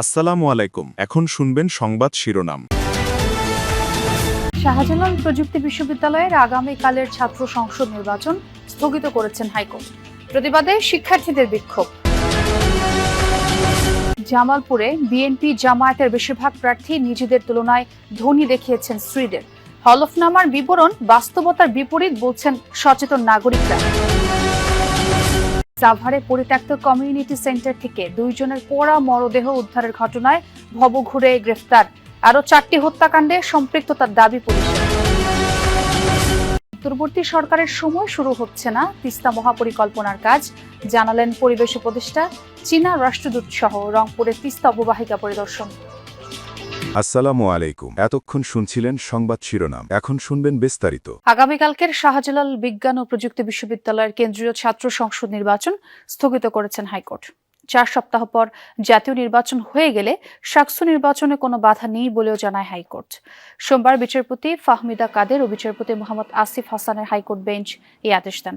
আসসালামু আলাইকুম। এখন শুনবেন সংবাদ শিরোনাম। শাহজালাল প্রযুক্তি বিশ্ববিদ্যালয়ের আগামীকালের ছাত্র সংসদ নির্বাচন স্থগিত করেছেন হাইকোর্ট। প্রতিবাদে শিক্ষার্থীদের বিক্ষোভ। জামালপুরে বিএনপি জামায়াতের বেশিরভাগ প্রার্থী নিজেদের তুলনায় ধনী দেখিয়েছেন শ্রীদের হলফনামার বিবরণ বাস্তবতার বিপরীত বলছেন সচেতন নাগরিকরা। সাভারে পরিত্যক্ত কমিউনিটি সেন্টার থেকে দুইজনের পোড়া মরদেহ উদ্ধারের ঘটনায় ভবঘুরে গ্রেফতার। আরও চারটি হত্যাকাণ্ডে সম্পৃক্ততার দাবি পুলিশের উত্তরবর্তী সরকারের সময় শুরু হচ্ছে না তিস্তা মহাপরিকল্পনার কাজ, জানালেন পরিবেশ উপদেষ্টা চীনা রাষ্ট্রদূত সহ রংপুরের তিস্তা অববাহিকা পরিদর্শন। আসসালামু আলাইকুম। এতক্ষণ শুনছিলেন সংবাদ শিরোনাম। এখন শুনবেন বিস্তারিত। আগামীকালকের শাহজালাল বিজ্ঞান ও প্রযুক্তি বিশ্ববিদ্যালয়ের কেন্দ্রীয় ছাত্র সংসদ নির্বাচন স্থগিত করেছেন হাইকোর্ট। চার সপ্তাহ পর জাতীয় নির্বাচন হয়ে গেলে সাকসু নির্বাচনে কোনো বাধা নেই বলেও জানায় হাইকোর্ট। সোমবার বিচারপতি ফাহমিদা কাদের ও বিচারপতি মোহাম্মদ আসিফ হাসানের হাইকোর্ট বেঞ্চ এই আদেশ দেন।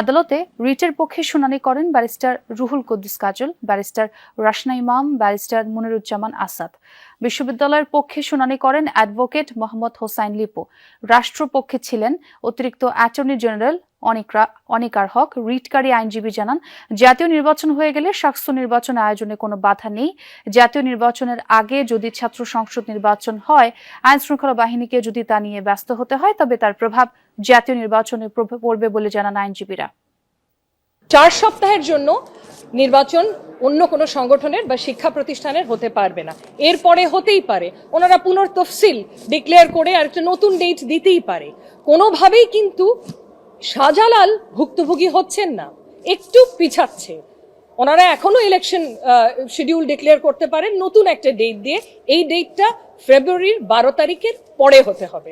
আদালতে রিটের পক্ষে শুনানি করেন barrister Ruhul Quddus Kajal, barrister Rasna Imam, barrister Moniruzzaman Asad. বিশ্ববিদ্যালয়ের পক্ষে শুনানি করেন অ্যাডভোকেট মোহাম্মদ হোসাইন লিপু। রাষ্ট্রপক্ষে ছিলেন অতিরিক্ত অ্যাটর্নি জেনারেল অনিকরা অনিকার হক রিটকারী আইনজীবী জানান, জাতীয় নির্বাচন হয়ে গেলে সাকসু নির্বাচন আয়োজনে কোনো বাধা নেই। জাতীয় নির্বাচনের আগে যদি ছাত্র সংসদ নির্বাচন হয় আইন শৃঙ্খলা বাহিনীকে যদি তা নিয়ে ব্যস্ত হতে হয়, তবে তার প্রভাব জাতীয় নির্বাচনে পড়বে বলে জানান আইনজীবীরা। চার সপ্তাহের জন্য নির্বাচন অন্য কোনো সংগঠনের বা শিক্ষা প্রতিষ্ঠানের হতে পারবে না। এরপরে হতেই পারে। ওনারা পুনর্তফসিল ডিক্লেয়ার করে আর একটা নতুন ডেট দিতেই পারে। কোনোভাবেই কিন্তু শাহজালাল ভুক্তভোগী হচ্ছেন না, একটু পিছাচ্ছে। ওনারা এখনও ইলেকশন শিডিউল ডিক্লেয়ার করতে পারেন, নতুন একটা ডেট দিয়ে। এই ডেটটা ফেব্রুয়ারির বারো তারিখের পরে হতে হবে।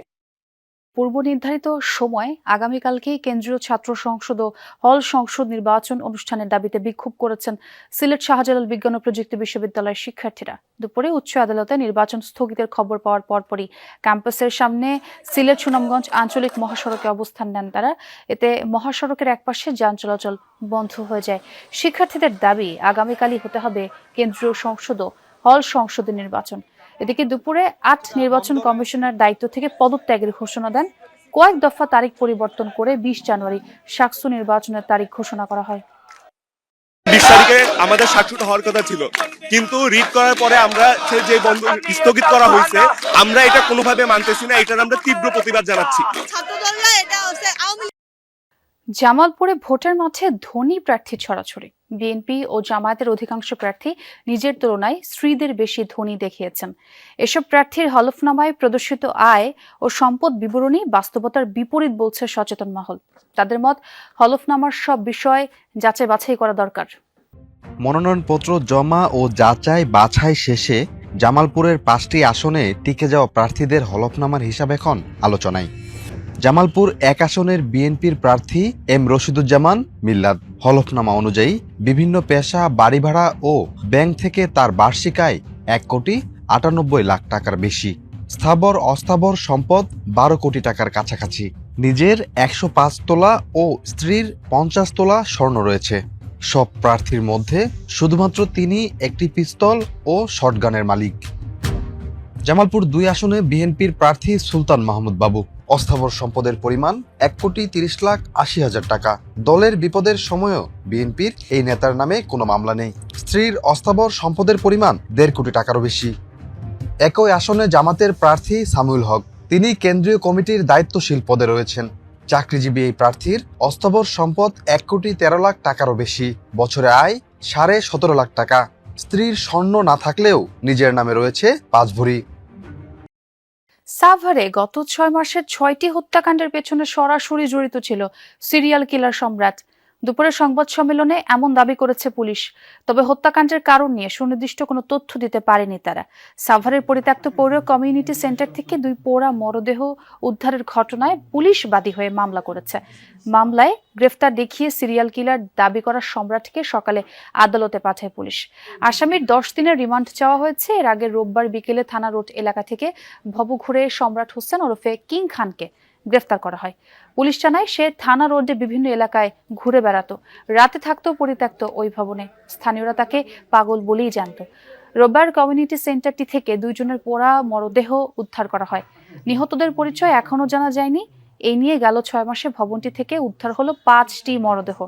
পূর্ব নির্ধারিত সময় আগামীকালকেই কেন্দ্রীয় ছাত্র সংসদ ও হল সংসদ নির্বাচন অনুষ্ঠানের দাবিতে বিক্ষোভ করেছেন সিলেট শাহজালাল বিজ্ঞান ও প্রযুক্তি বিশ্ববিদ্যালয়ের শিক্ষার্থীরা। দুপুরে উচ্চ আদালতে নির্বাচন স্থগিতের খবর পাওয়ার পরপরই ক্যাম্পাসের সামনে সিলেট সুনামগঞ্জ আঞ্চলিক মহাসড়কে অবস্থান নেন তারা। এতে মহাসড়কের একপাশে যান চলাচল বন্ধ হয়ে যায়। শিক্ষার্থীদের দাবি, আগামীকালই হতে হবে কেন্দ্রীয় সংসদ ও হল সংসদের নির্বাচন। এদিকে দুপুরে আট নির্বাচন কমিশনার দায়িত্ব থেকে পদত্যাগের ঘোষণা দেন। কয়েক দফা তারিখ পরিবর্তন করে বিশ জানুয়ারি সাকসু নির্বাচনের তারিখ ঘোষণা করা হয়। বিশ তারিখে আমাদের সাক্ষরতা হওয়ার কথা ছিল। কিন্তু রিড করার পরে আমরা যে বন্ধ স্থগিত করা হয়েছে আমরা এটা কোনোভাবে মানতেছি না এটার আমরা তীব্র প্রতিবাদ জানাচ্ছি। জামালপুরে ভোটের মাঠে ধনী প্রার্থী ছড়াছড়ি। বিএনপি ও জামায়াতের অধিকাংশ প্রার্থী নিজের তুলনায় স্ত্রীদের বেশি ধনী দেখিয়েছেন। এসব প্রার্থীর হলফনামায় প্রদর্শিত আয় ও সম্পদ বিবরণী বাস্তবতার বিপরীত বলছে সচেতন মহল। তাদের মত, হলফনামার সব বিষয় যাচাই বাছাই করা দরকার। মনোনয়নপত্র জমা ও যাচাই বাছাই শেষে জামালপুরের পাঁচটি আসনে টিকে যাওয়া প্রার্থীদের হলফনামার হিসাব এখন আলোচনায়। জামালপুর এক আসনের বিএনপির প্রার্থী এম রশিদুজ্জামান মিল্লাদ। হলফনামা অনুযায়ী বিভিন্ন পেশা, বাড়ি ভাড়া ও ব্যাংক থেকে তার বার্ষিক আয় এক কোটি আটানব্বই লাখ টাকার বেশি। স্থাবর, অস্থাবর সম্পদ বারো কোটি টাকার কাছাকাছি। নিজের একশো পাঁচ তোলা ও স্ত্রীর পঞ্চাশ তোলা স্বর্ণ রয়েছে। সব প্রার্থীর মধ্যে শুধুমাত্র তিনি একটি পিস্তল ও শটগানের মালিক। জামালপুর দুই আসনে বিএনপির প্রার্থী সুলতান মাহমুদ বাবু। অস্থাবর সম্পদের পরিমাণ এক কোটি তিরিশ লাখ আশি হাজার টাকা। দলের বিপদের সময়ও বিএনপির এই নেতার নামে কোনো মামলা নেই। স্ত্রীর অস্থাবর সম্পদের পরিমাণ দেড় কোটি টাকারও বেশি। একই আসনে জামাতের প্রার্থী সামুল হক। তিনি কেন্দ্রীয় কমিটির দায়িত্বশীল পদে রয়েছেন। চাকরিজীবী এই প্রার্থীর অস্থাবর সম্পদ এক কোটি তেরো লাখ টাকারও বেশি। বছরে আয় সাড়ে সতেরো লাখ টাকা। স্ত্রীর স্বর্ণ না থাকলেও নিজের নামে রয়েছে পাঁচ ভরি। সাভারে গত ছয় মাসের ছয়টি হত্যাকাণ্ডের পেছনে সরাসরি জড়িত ছিল সিরিয়াল কিলার সম্রাট দুপুরে সংবাদ সম্মেলনে এমন দাবি করেছে পুলিশ, তবে হত্যাকাণ্ডের কারণ নিয়ে সুনির্দিষ্ট কোনো তথ্য দিতে পারেনি তারা। সাভারের পরিত্যক্ত পৌর কমিউনিটি সেন্টার থেকে দুই পোড়া মরদেহ উদ্ধারের ঘটনায় পুলিশ বাদী হয়ে মামলা করেছে। মামলায় গ্রেফতার দেখিয়ে সিরিয়াল কিলার দাবি করা সম্রাটকে সকালে আদালতে পাঠায় পুলিশ। আসামির দশ দিনের রিমান্ড চাওয়া হয়েছে। এর আগে রোববার বিকেলে থানা রোড এলাকা থেকে ভবঘুরে সম্রাট হোসেন ওরফে কিং খানকে গ্রেফতার করা হয়। পুলিশ জানায় সে থানা রোডে বিভিন্ন এলাকায় ঘুরে বেড়াতো। রাতে থাকতো পরিত্যক্ত ওই ভবনে। স্থানীয়রা তাকে পাগল বলেই জানত। রোববার কমিউনিটি সেন্টারটি থেকে দুইজনের পোড়া মরদেহ উদ্ধার করা হয়। নিহতদের পরিচয় এখনও জানা যায়নি। এই নিয়ে গেল ছয় মাসে ভবনটি থেকে উদ্ধার হলো পাঁচটি মরদেহ।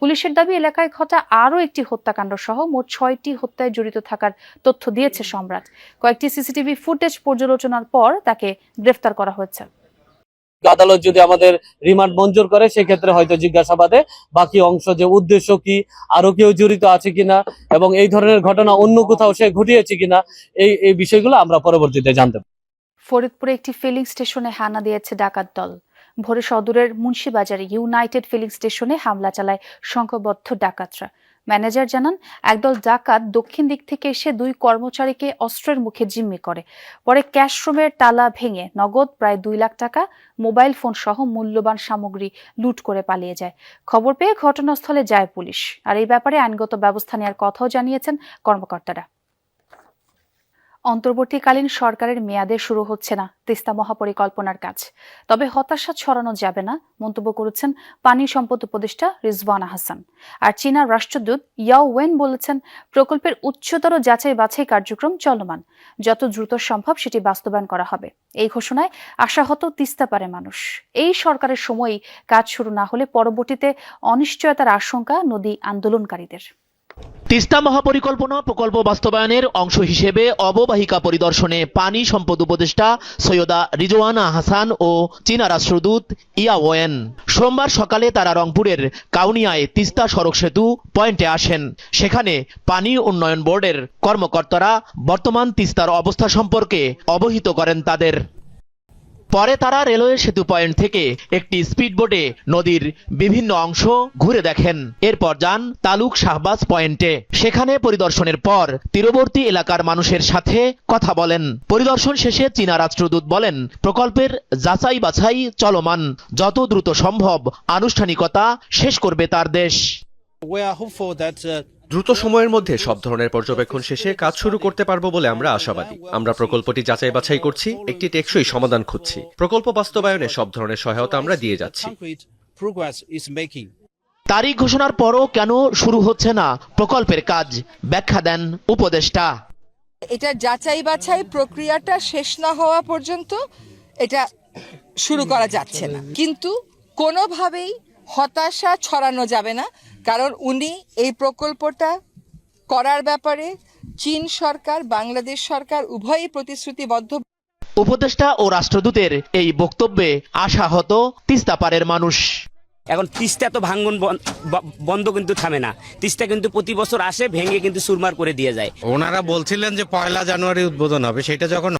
পুলিশের দাবি, এলাকায় ঘটা আরও একটি হত্যাকাণ্ড সহ মোট ছয়টি হত্যায় জড়িত থাকার তথ্য দিয়েছে সম্রাট। কয়েকটি সিসিটিভি ফুটেজ পর্যালোচনার পর তাকে গ্রেফতার করা হয়েছে। আদালত যদি আমাদের রিমান্ড মঞ্জুর করে, সেক্ষেত্রে হয়তো জিজ্ঞাসাবাদে বাকি অংশ যে উদ্দেশ্য কি, আরও কেউ জড়িত আছে কিনা, এবং এই ধরনের ঘটনা অন্য কোথাও সে ঘটিয়েছে কিনা, এই এই বিষয়গুলো আমরা পরবর্তীতে জানতে ফরিদপুরে একটি ফিলিং স্টেশনে হানা দিয়েছে ডাকাত দল। ভোরে সদরের মুন্সিবাজারে ইউনাইটেড ফিলিং স্টেশনে হামলা চালায় সংঘবদ্ধ ডাকাতরা। ম্যানেজার জানান, একদল ডাকাত দক্ষিণ দিক থেকে এসে দুই কর্মচারীকে অস্ত্রের মুখে জিম্মি করে। পরে ক্যাশ রুমের তালা ভেঙে নগদ প্রায় দুই লাখ টাকা, মোবাইল ফোন সহ মূল্যবান সামগ্রী লুট করে পালিয়ে যায়। খবর পেয়ে ঘটনাস্থলে যায় পুলিশ। আর এই ব্যাপারে আইনগত ব্যবস্থা নেওয়ার কথাও জানিয়েছেন কর্মকর্তারা। অন্তর্বর্তীকালীন সরকারের মেয়াদে শুরু হচ্ছে না তিস্তা মহাপরিকল্পনার কাজ। তবে হতাশা ছড়ানো যাবে না, মন্তব্য করেছেন পানি সম্পদ উপদেষ্টা রিজওয়ানা হাসান। আর চীনা রাষ্ট্রদূত ইয়াও ওয়েন বলেছেন, প্রকল্পের উচ্চতর যাচাই বাছাই কার্যক্রম চলমান। যত দ্রুত সম্ভব সেটি বাস্তবায়ন করা হবে। এই ঘোষণায় আশাহত তিস্তা পারে মানুষ। এই সরকারের সময়ই কাজ শুরু না হলে পরবর্তীতে অনিশ্চয়তার আশঙ্কা নদী আন্দোলনকারীদের। তিস্তা মহাপরিকল্পনা প্রকল্প বাস্তবায়নের অংশ হিসেবে অববাহিকা পরিদর্শনে পানি সম্পদ উপদেষ্টা সৈয়দা রিজওয়ানা হাসান ও চীনা রাষ্ট্রদূত ইয়াওয়েন সোমবার সকালে তারা রংপুরের কাউনিয়ায় তিস্তা সড়ক সেতু পয়েন্টে আসেন। সেখানে পানি উন্নয়ন বোর্ডের কর্মকর্তারা বর্তমান তিস্তার অবস্থা সম্পর্কে অবহিত করেন তাদের। পরে তারা রেলওয়ে সেতু পয়েন্ট থেকে একটি স্পিডবোটে নদীর বিভিন্ন অংশ ঘুরে দেখেন। এরপর যান তালুক শাহবাজ পয়েন্টে। সেখানে পরিদর্শনের পর তীরবর্তী এলাকার মানুষের সাথে কথা বলেন। পরিদর্শন শেষে চীনা রাষ্ট্রদূত বলেন প্রকল্পের যাচাই বাছাই চলমান। যত দ্রুত সম্ভব আনুষ্ঠানিকতা শেষ করবে তার দেশ। We are hopeful that uh, দ্রুত সময়ের মধ্যে সব ধরনের পর্যবেক্ষণ শেষে কাজ শুরু করতে পারব বলে আমরা আশাবাদী। আমরা প্রকল্পটি যাচাই বাছাই করছি একটি টেকসই সমাধান খুঁজছি। প্রকল্প বাস্তবায়নে সব ধরনের সহায়তা আমরা দিয়ে যাচ্ছি. তারিখ ঘোষণার পরও কেন শুরু হচ্ছে না? প্রকল্পের কাজ ব্যাখ্যা দেন উপদেষ্টা। এটা যাচাই বাছাই প্রক্রিয়াটা শেষ না হওয়া পর্যন্ত এটা শুরু করা যাচ্ছে না। কিন্তু কোনোভাবেই হতাশা ছড়ানো যাবে না। কারণ উনি এই প্রকল্পটা করার ব্যাপারে চীন সরকার বাংলাদেশ সরকার উভয়ই প্রতিশ্রুতিবদ্ধ। উপদেষ্টা ও রাষ্ট্রদূতের এই বক্তব্যে আশাহত তিস্তাপাড়ের মানুষ। এখন তিস্তা তো ভাঙ্গন বন্ধ কিন্তু থামে না। তিস্তা কিন্তু প্রতি বছর আসে ভেঙে কিন্তু সুরমার করে দিয়ে যায়। ওনারা বলছিলেন যে পয়লা জানুয়ারি উদ্বোধন হবে সেটা যখন